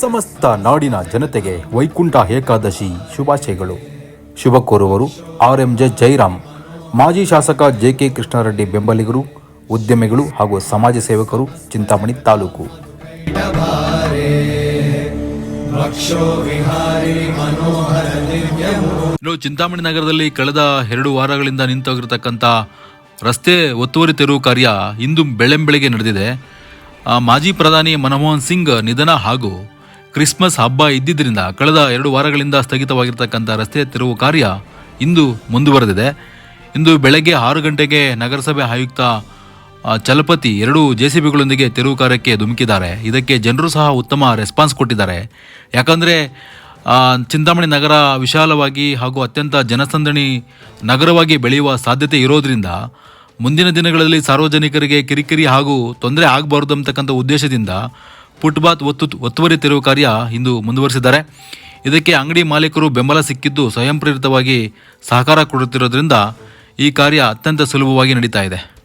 ಸಮಸ್ತ ನಾಡಿನ ಜನತೆಗೆ ವೈಕುಂಠ ಏಕಾದಶಿ ಶುಭಾಶಯಗಳು. ಶುಭ ಕೋರುವರು ಆರ್ ಎಂ ಜೆ ಜೈರಾಮ್, ಮಾಜಿ ಶಾಸಕ ಜೆ ಕೆ ಕೃಷ್ಣಾರೆಡ್ಡಿ ಬೆಂಬಲಿಗರು, ಉದ್ಯಮಿಗಳು ಹಾಗೂ ಸಮಾಜ ಸೇವಕರು, ಚಿಂತಾಮಣಿ ತಾಲೂಕು. ಚಿಂತಾಮಣಿ ನಗರದಲ್ಲಿ ಕಳೆದ ಎರಡು ವಾರಗಳಿಂದ ನಿಂತೋಗಿರತಕ್ಕಂಥ ರಸ್ತೆ ಒತ್ತುವರಿ ತೆರವು ಕಾರ್ಯ ಇಂದು ಬೆಳ್ಳಂಬೆಳಗ್ಗೆ ನಡೆದಿದೆ. ಮಾಜಿ ಪ್ರಧಾನಿ ಮನಮೋಹನ್ ಸಿಂಗ್ ನಿಧನ ಹಾಗೂ ಕ್ರಿಸ್ಮಸ್ ಹಬ್ಬ ಇದ್ದಿದ್ದರಿಂದ ಕಳೆದ ಎರಡು ವಾರಗಳಿಂದ ಸ್ಥಗಿತವಾಗಿರ್ತಕ್ಕಂಥ ರಸ್ತೆ ತೆರವು ಕಾರ್ಯ ಇಂದು ಮುಂದುವರೆದಿದೆ. ಇಂದು ಬೆಳಗ್ಗೆ ಆರು ಗಂಟೆಗೆ ನಗರಸಭೆ ಆಯುಕ್ತ ಚಲಪತಿ ಎರಡು ಜೆ ಸಿ ಬಿಗಳೊಂದಿಗೆ ತೆರವು ಕಾರ್ಯಕ್ಕೆ ಧುಮುಕಿದ್ದಾರೆ. ಇದಕ್ಕೆ ಜನರು ಸಹ ಉತ್ತಮ ರೆಸ್ಪಾನ್ಸ್ ಕೊಟ್ಟಿದ್ದಾರೆ. ಯಾಕಂದರೆ ಚಿಂತಾಮಣಿ ನಗರ ವಿಶಾಲವಾಗಿ ಹಾಗೂ ಅತ್ಯಂತ ಜನಸಂದಣಿ ನಗರವಾಗಿ ಬೆಳೆಯುವ ಸಾಧ್ಯತೆ ಇರೋದ್ರಿಂದ ಮುಂದಿನ ದಿನಗಳಲ್ಲಿ ಸಾರ್ವಜನಿಕರಿಗೆ ಕಿರಿಕಿರಿ ಹಾಗೂ ತೊಂದರೆ ಆಗಬಾರ್ದು ಅಂತಕ್ಕಂಥ ಉದ್ದೇಶದಿಂದ ಫುಟ್ಪಾತ್ ಒತ್ತು ಒತ್ತುವರಿ ತೆರವು ಕಾರ್ಯ ಇಂದು ಮುಂದುವರಿಸಿದ್ದಾರೆ. ಇದಕ್ಕೆ ಅಂಗಡಿ ಮಾಲೀಕರು ಬೆಂಬಲ ಸಿಕ್ಕಿದ್ದು ಸ್ವಯಂ ಪ್ರೇರಿತವಾಗಿ ಸಹಕಾರ ಕೊಡುತ್ತಿರೋದ್ರಿಂದ ಈ ಕಾರ್ಯ ಅತ್ಯಂತ ಸುಲಭವಾಗಿ ನಡೀತಾ ಇದೆ.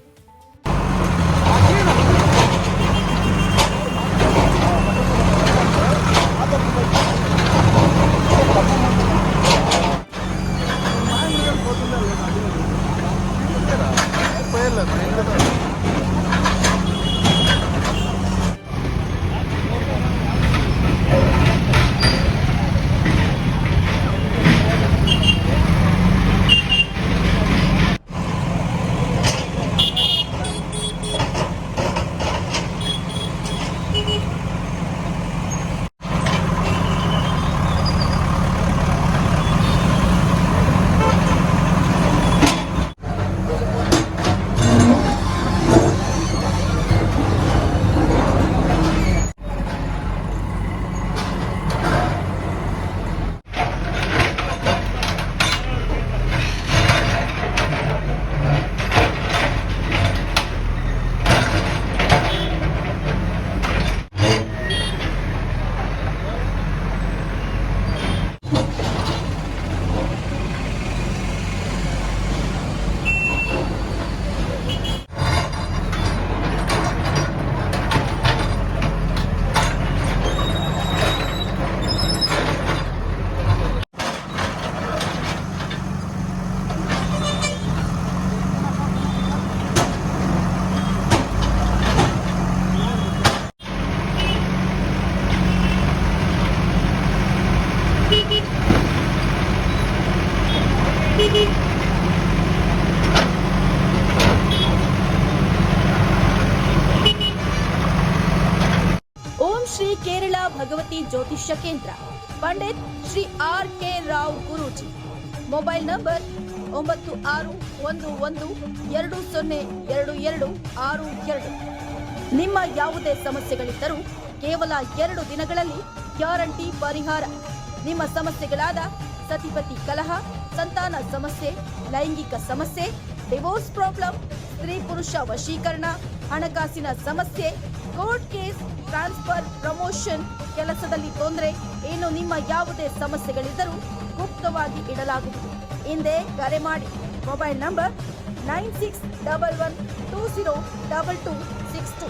ಓಂ ಶ್ರೀ ಕೇರಳ ಭಗವತಿ ಜ್ಯೋತಿಷ್ಯ ಕೇಂದ್ರ. Pandit Shri R K Rao Guruji. Mobile number ಒಂಬತ್ತು ಆರು ಒಂದು ಒಂದು ಎರಡು ಸೊನ್ನೆ ಎರಡು ಎರಡು ಆರು ಎರಡು. ನಿಮ್ಮ ಯಾವುದೇ ಸಮಸ್ಯೆಗಳಿದ್ದರೂ ಕೇವಲ ಎರಡು ದಿನಗಳಲ್ಲಿ ಗ್ಯಾರಂಟಿ ಪರಿಹಾರ. ನಿಮ್ಮ ಸಮಸ್ಯೆಗಳಾದ ಸತಿಪತಿ ಕಲಹ, ಸಂತಾನ ಸಮಸ್ಯೆ, ಲೈಂಗಿಕ ಸಮಸ್ಯೆ ಡಿವೋರ್ಸ್ ಪ್ರಾಬ್ಲಮ್ ಸ್ತ್ರೀ ಪುರುಷ ವಶೀಕರಣ, ಹಣಕಾಸಿನ ಸಮಸ್ಯೆ ಕೋರ್ಟ್ ಕೇಸ್ ಟ್ರಾನ್ಸ್ಫರ್ ಪ್ರಮೋಷನ್ ಕೆಲಸದಲ್ಲಿ ತೊಂದರೆ, ಏನು ನಿಮ್ಮ ಯಾವುದೇ ಸಮಸ್ಯೆಗಳಿದ್ದರೂ ಗುಪ್ತವಾಗಿ ಇಡಲಾಗುವುದು. ಹಿಂದೆ ಕರೆ ಮಾಡಿ. Mobile number nine six double one two zero double two six two.